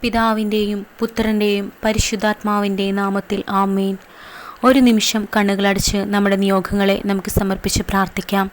പിതാവിന്റെയും പുത്രന്റെയും പരിശുദ്ധാത്മാവിന്റെയും നാമത്തിൽ ആമേൻ. ഒരു നിമിഷം കണ്ണുകളടച്ച് നമ്മുടെ നിയോഗങ്ങളെ നമുക്ക് സമർപ്പിച്ച് പ്രാർത്ഥിക്കാം.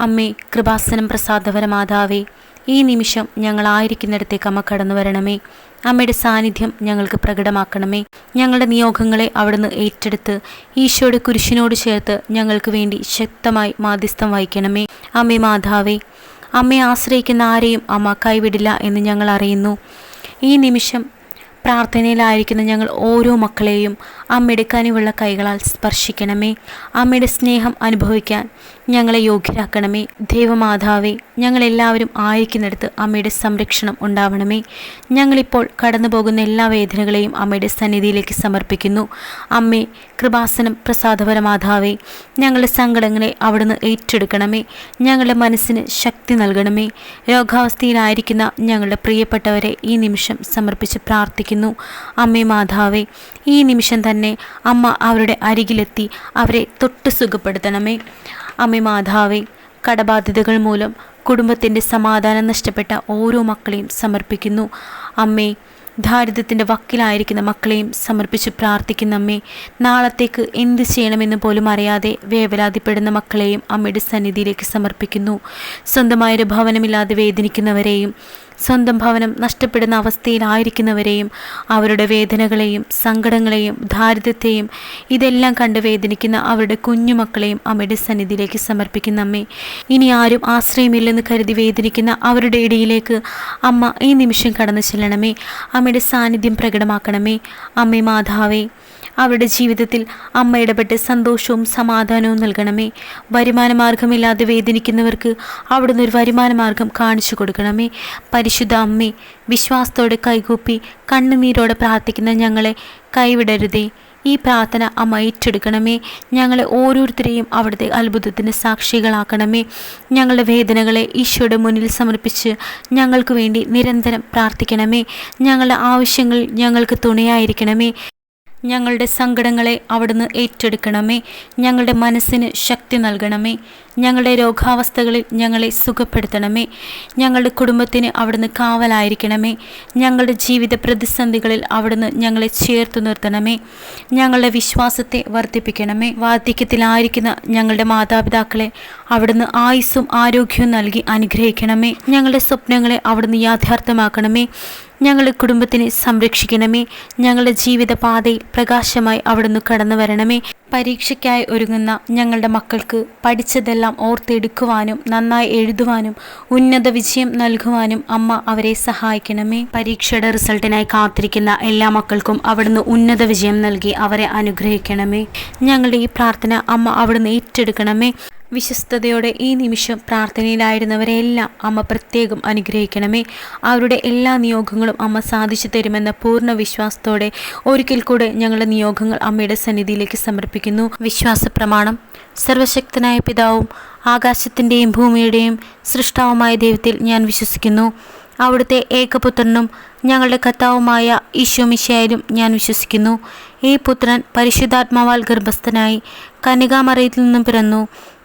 അമ്മേ കൃപാസനം പ്രസാദവര മാതാവേ ഈ നിമിഷം ഞങ്ങളായിരിക്കുന്നിടത്തേക്ക് അമ്മ കടന്നു വരണമേ. അമ്മയുടെ സാന്നിധ്യം ഞങ്ങൾക്ക് പ്രകടമാക്കണമേ. ഞങ്ങളുടെ നിയോഗങ്ങളെ അവിടുന്ന് ഏറ്റെടുത്ത് ഈശോയുടെ കുരിശിനോട് ചേർത്ത് ഞങ്ങൾക്ക് വേണ്ടി ശക്തമായി മാധ്യസ്ഥം വഹിക്കണമേ. അമ്മേ മാതാവേ അമ്മയെ ആശ്രയിക്കുന്ന ആരെയും അമ്മ കൈവിടില്ല എന്ന് ഞങ്ങൾ അറിയുന്നു. ഈ നിമിഷം പ്രാർത്ഥനയിലായിരിക്കുന്ന ഞങ്ങൾ ഓരോ മക്കളെയും അമ്മയുടെ കനിവുള്ള കൈകളാൽ സ്പർശിക്കണമേ. അമ്മയുടെ സ്നേഹം അനുഭവിക്കാൻ ഞങ്ങളെ യോഗ്യരാക്കണമേ. ദൈവമാതാവേ ഞങ്ങളെല്ലാവരും ആയിരിക്കുന്നിടത്ത് അമ്മയുടെ സംരക്ഷണം ഉണ്ടാവണമേ. ഞങ്ങളിപ്പോൾ കടന്നു പോകുന്ന എല്ലാ വേദനകളെയും അമ്മയുടെ സന്നിധിയിലേക്ക് സമർപ്പിക്കുന്നു. അമ്മേ കൃപാസനം പ്രസാദപരമാതാവേ ഞങ്ങളുടെ സങ്കടങ്ങളെ അവിടുന്ന് ഏറ്റെടുക്കണമേ. ഞങ്ങളുടെ മനസ്സിന് ശക്തി നൽകണമേ. രോഗാവസ്ഥയിലായിരിക്കുന്ന ഞങ്ങളുടെ പ്രിയപ്പെട്ടവരെ ഈ നിമിഷം സമർപ്പിച്ച് പ്രാർത്ഥിക്കുന്നു. അമ്മേ മാതാവേ ഈ നിമിഷം തന്നെ അമ്മ അവരുടെ അരികിലെത്തി അവരെ തൊട്ട് സുഖപ്പെടുത്തണമേ. അമ്മേ മാതാവേ കടബാധ്യതകൾ മൂലം കുടുംബത്തിന്റെ സമാധാനം നഷ്ടപ്പെട്ട ഓരോ മക്കളെയും സമർപ്പിക്കുന്നു. അമ്മേ ദാരിദ്ര്യത്തിന്റെ വക്കിലായിരിക്കുന്ന മക്കളെയും സമർപ്പിച്ച് പ്രാർത്ഥിക്കുന്ന അമ്മേ. നാളത്തേക്ക് എന്ത് ചെയ്യണമെന്ന് പോലും അറിയാതെ വേവലാതിപ്പെടുന്ന മക്കളെയും അമ്മയുടെ സന്നിധിയിലേക്ക് സമർപ്പിക്കുന്നു. സ്വന്തമായൊരു ഭവനമില്ലാതെ വേദനിക്കുന്നവരെയും സ്വന്തം ഭവനം നഷ്ടപ്പെടുന്ന അവസ്ഥയിലായിരിക്കുന്നവരെയും അവരുടെ വേദനകളെയും സങ്കടങ്ങളെയും ദാരിദ്ര്യത്തെയും ഇതെല്ലാം കണ്ട് വേദനിക്കുന്ന അവരുടെ കുഞ്ഞുമക്കളെയും അമ്മയുടെ സന്നിധിയിലേക്ക് സമർപ്പിക്കുന്ന അമ്മേ ഇനി ആരും ആശ്രയമില്ലെന്ന് കരുതി വേദനിക്കുന്ന അവരുടെ ഇടയിലേക്ക് അമ്മ ഈ നിമിഷം കടന്നു ചെല്ലണമേ. അമ്മയുടെ സാന്നിധ്യം പ്രകടമാക്കണമേ. അമ്മേ മാതാവേ അവരുടെ ജീവിതത്തിൽ അമ്മ ഇടപെട്ട് സന്തോഷവും സമാധാനവും നൽകണമേ. വരുമാന മാർഗമില്ലാതെ വേദനിക്കുന്നവർക്ക് അവിടുന്ന് ഒരു വരുമാന മാർഗം കാണിച്ചു കൊടുക്കണമേ. പരിശുദ്ധ അമ്മേ വിശ്വാസത്തോടെ കൈകൂപ്പി കണ്ണുനീരോടെ പ്രാർത്ഥിക്കുന്ന ഞങ്ങളെ കൈവിടരുതേ. ഈ പ്രാർത്ഥന അമ്മ ഏറ്റെടുക്കണമേ. ഞങ്ങളെ ഓരോരുത്തരെയും അവിടുത്തെ അത്ഭുതത്തിന് സാക്ഷികളാക്കണമേ. ഞങ്ങളുടെ വേദനകളെ ഈശോയുടെ മുന്നിൽ സമർപ്പിച്ച് ഞങ്ങൾക്ക് വേണ്ടി നിരന്തരം പ്രാർത്ഥിക്കണമേ. ഞങ്ങളുടെ ആവശ്യങ്ങൾ ഞങ്ങൾക്ക് തുണയായിരിക്കണമേ. ഞങ്ങളുടെ സങ്കടങ്ങളെ അവിടുന്ന് ഏറ്റെടുക്കണമേ. ഞങ്ങളുടെ മനസ്സിന് ശക്തി നൽകണമേ. ഞങ്ങളുടെ രോഗാവസ്ഥകളിൽ ഞങ്ങളെ സുഖപ്പെടുത്തണമേ. ഞങ്ങളുടെ കുടുംബത്തിന് അവിടുന്ന് കാവലായിരിക്കണമേ. ഞങ്ങളുടെ ജീവിത പ്രതിസന്ധികളിൽ അവിടുന്ന് ഞങ്ങളെ ചേർത്ത് നിർത്തണമേ. ഞങ്ങളുടെ വിശ്വാസത്തെ വർദ്ധിപ്പിക്കണമേ. വാർദ്ധക്യത്തിലായിരിക്കുന്ന ഞങ്ങളുടെ മാതാപിതാക്കളെ അവിടുന്ന് ആയുസ്സും ആരോഗ്യവും നൽകി അനുഗ്രഹിക്കണമേ. ഞങ്ങളുടെ സ്വപ്നങ്ങളെ അവിടുന്ന് യാഥാർത്ഥ്യമാക്കണമേ. ഞങ്ങളുടെ കുടുംബത്തിനെ സംരക്ഷിക്കണമേ. ഞങ്ങളുടെ ജീവിതപാതയിൽ പ്രകാശമായി അവിടുന്ന് കടന്നു വരണമേ പരീക്ഷയ്ക്കായി ഒരുങ്ങുന്ന ഞങ്ങളുടെ മക്കൾക്ക് പഠിച്ചതെല്ലാം ഓർത്തെടുക്കുവാനും നന്നായി എഴുതുവാനും ഉന്നത വിജയം നൽകുവാനും അമ്മ അവരെ സഹായിക്കണമേ. പരീക്ഷയുടെ റിസൾട്ടിനായി കാത്തിരിക്കുന്ന എല്ലാ മക്കൾക്കും അവിടുന്ന് ഉന്നത വിജയം നൽകി അവരെ അനുഗ്രഹിക്കണമേ. ഞങ്ങളുടെ ഈ പ്രാർത്ഥന അമ്മ അവിടുന്ന് ഏറ്റെടുക്കണമേ. വിശ്വസ്തയോടെ ഈ നിമിഷം പ്രാർത്ഥനയിലായിരുന്നവരെയെല്ലാം അമ്മ പ്രത്യേകം അനുഗ്രഹിക്കണമേ. അവരുടെ എല്ലാ നിയോഗങ്ങളും അമ്മ സാധിച്ചു തരുമെന്ന പൂർണ വിശ്വാസത്തോടെ ഒരിക്കൽ കൂടെ ഞങ്ങളുടെ നിയോഗങ്ങൾ അമ്മയുടെ സന്നിധിയിലേക്ക് സമർപ്പിക്കുന്നു. വിശ്വാസ പ്രമാണം സർവശക്തനായ പിതാവും ആകാശത്തിന്റെയും ഭൂമിയുടെയും സൃഷ്ടാവുമായ ദൈവത്തിൽ ഞാൻ വിശ്വസിക്കുന്നു. അവിടുത്തെ ഏകപുത്രനും ഞങ്ങളുടെ കർത്താവുമായ ഈശോമിശയായാലും ഞാൻ വിശ്വസിക്കുന്നു. ഈ പുത്രൻ പരിശുദ്ധാത്മാവാൽ ഗർഭസ്ഥനായി കനികാമറയിൽ നിന്നും പിറന്നു.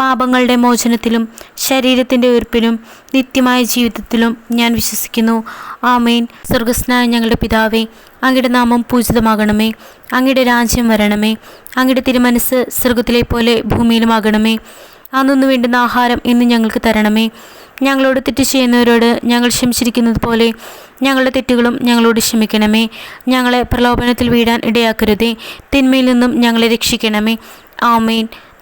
പാപങ്ങളുടെ മോചനത്തിലും ശരീരത്തിന്റെ ഉയർപ്പിലും നിത്യമായ ജീവിതത്തിലും ഞാൻ വിശ്വസിക്കുന്നു. ആമേൻ. സ്വർഗസ്നായ ഞങ്ങളുടെ പിതാവേ അങ്ങയുടെ നാമം പൂജിതമാകണമേ. അങ്ങയുടെ രാജ്യം വരണമേ. അങ്ങയുടെ തിരുമനസ് സ്വർഗത്തിലെ പോലെ ഭൂമിയിലുമാകണമേ. അന്നു വേണ്ടുന്ന ആഹാരം ഇന്ന് ഞങ്ങൾക്ക് തരണമേ. ഞങ്ങളോട് തെറ്റ് ചെയ്യുന്നവരോട് ഞങ്ങൾ ക്ഷമിച്ചിരിക്കുന്നത് പോലെ ഞങ്ങളുടെ തെറ്റുകളും ഞങ്ങളോട് ക്ഷമിക്കണമേ. ഞങ്ങളെ പ്രലോഭനത്തിൽ വീഴാൻ ഇടയാക്കരുതേ. തിന്മയിൽ നിന്നും ഞങ്ങളെ രക്ഷിക്കണമേ. ആമേൻ.